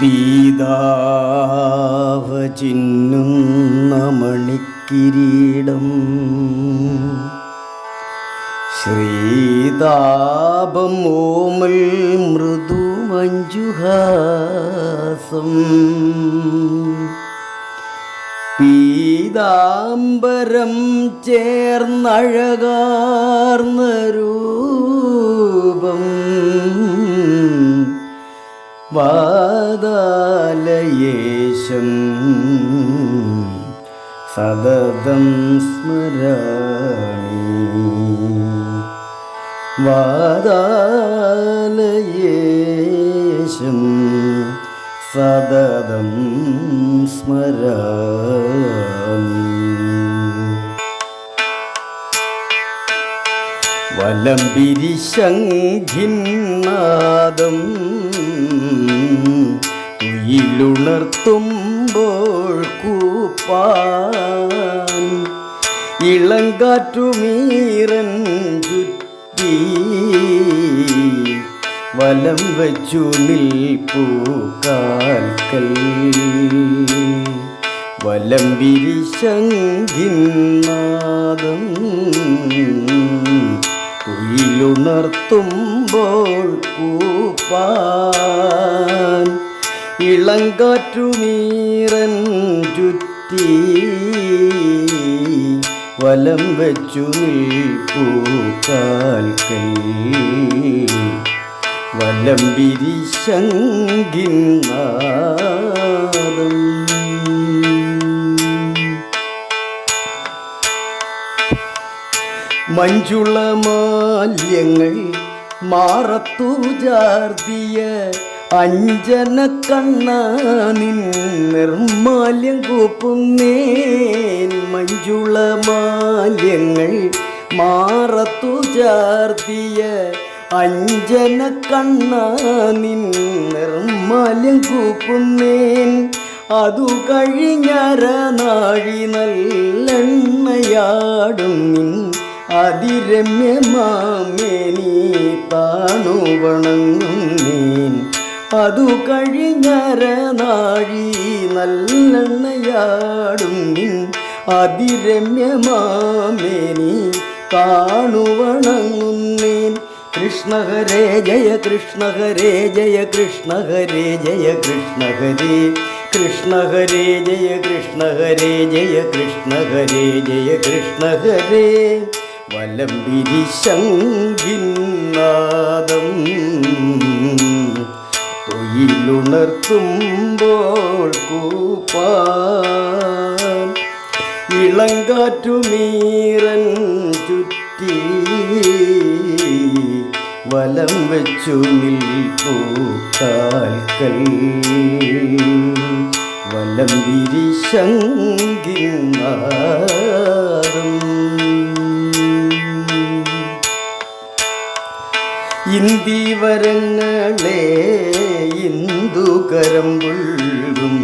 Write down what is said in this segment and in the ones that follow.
പീതാവ ചിന്നുന്ന മണിക്കിരീടം. ശ്രീതാപം ഓമൽ മൃദു മഞ്ജുഹാസം പീതാംബരം ചേർന്നഴകാർന്ന രൂപം വാദാലയേശം സതതം സ്മരാണി വാദാലയേശം സതതം സ്മരാമി. വലംബിരിശങ്കിന്നാദം ഉയിലുണർത്തുമ്പോൾ കൂപ്പാൻ ഇളങ്കാറ്റുമീറൻ ചുറ്റി വലം വച്ചു നിൽപ്പൂ കാൽക്കൽ. വലം വിരിശങ്കിന്നാദം കുയിലുണർത്തുമ്പോൾ കൂപ്പാൻ ഇളങ്കാറ്റുമീറൻ ചുറ്റി വലം വെച്ചു നിൽപ്പൂ വലം വലം മഞ്ചുള മാല്യങ്ങൾ മാറത്തു ചാർത്തിയ അഞ്ജന കണ്ണാനിൻ നിർമാല്യം കൂപ്പുന്നേൻ മഞ്ജുള മാല്യങ്ങൾ മാറത്തു ചാർത്തിയ അഞ്ജന കണ്ണാനിൻ നിർമാല്യം കൂപ്പുന്നേൻ. അതു കഴിഞ്ഞര നാഴി നല്ലെണ്ണയാടും നിൻ അതിരമ്യമാമേനി താണു വണങ്ങുന്നേൻ. അതു കഴിഞ്ഞര നാഴി നല്ലെണ്ണയാടും നിൻ അതിരമ്യമാമേനി കാണുവണങ്ങുന്നേൻ. കൃഷ്ണഹരേ കൃഷ്ണ ഹരേ ജയ കൃഷ്ണഹരേ ജയ കൃഷ്ണഹരേ ജയ കൃഷ്ണഹരേ. കൃഷ്ണഹരേ കൃഷ്ണ ഹരേ ജയ കൃഷ്ണഹരേ ജയ കൃഷ്ണഹരേ ജയ കൃഷ്ണഹരേ. ഹരേ വലം തൊയിലുണർത്തുമ്പോൾ കൂപ്പാൻ ഇളങ്കാറ്റുമീറൻ ചുറ്റി വലം വെച്ചു നിൽപ്പൂ കാൽക്കൽ. വലം വിരിശങ്കിന്നാദം ഇന്ദിവരങ്ങളെ ഇന്ദുകരം പുള്ളും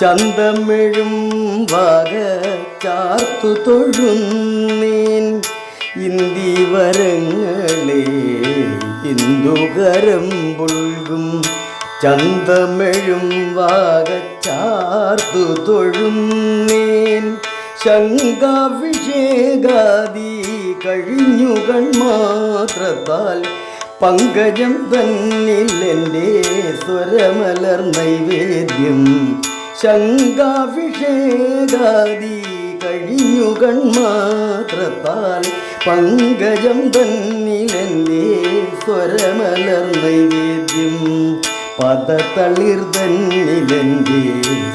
ചന്തമിഴും വക ചാർത്തു തൊഴുന്നേൻ. ഇന്ദിവരങ്ങളെ ഇന്ദുകരം പുൽകും ചന്തമിഴും വാക ചാർത്തു തൊഴുന്നേൻ. ശങ്കാഭിഷേകാദി കഴിഞ്ഞു കൺമാത്രത്താൽ പങ്കജം തന്നിൽ എന്റെ സ്വരമലർ നൈവേദ്യം. ശങ്കാഭിഷേകാദി കഴിഞ്ഞു കൺമാത്രത്താൽ പങ്കജം തന്നിൽ എന്റെ സ്വരമലർ നൈവേദ്യം. പദതളിർ തന്നിലെന്റെ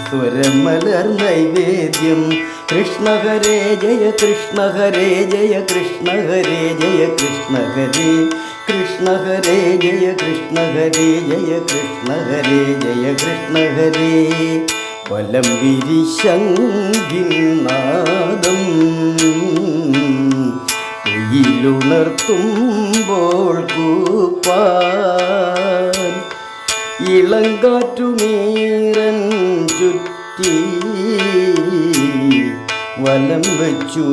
സ്വരമലർ നൈവേദ്യം. കൃഷ്ണ ഹരേ ജയ കൃഷ്ണ ഹരേ ജയ കൃഷ്ണ ഹരേ ജയ കൃഷ്ണ ഹരേ. കൃഷ്ണ ഹരേ ജയ കൃഷ്ണ ഹരേ ജയ കൃഷ്ണ ഹരേ ജയ കൃഷ്ണ ഹരേ. വലം വിരിശങ്കിന്നാദം ഉയിലുണർത്തുമ്പോൾ കൂപ്പാൻ. ഇളങ്കാറ്റുനീരൻ ചുറ്റി വലം വെച്ചു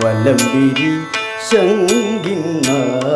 വലം വിരി ശങ്കിന്നാദം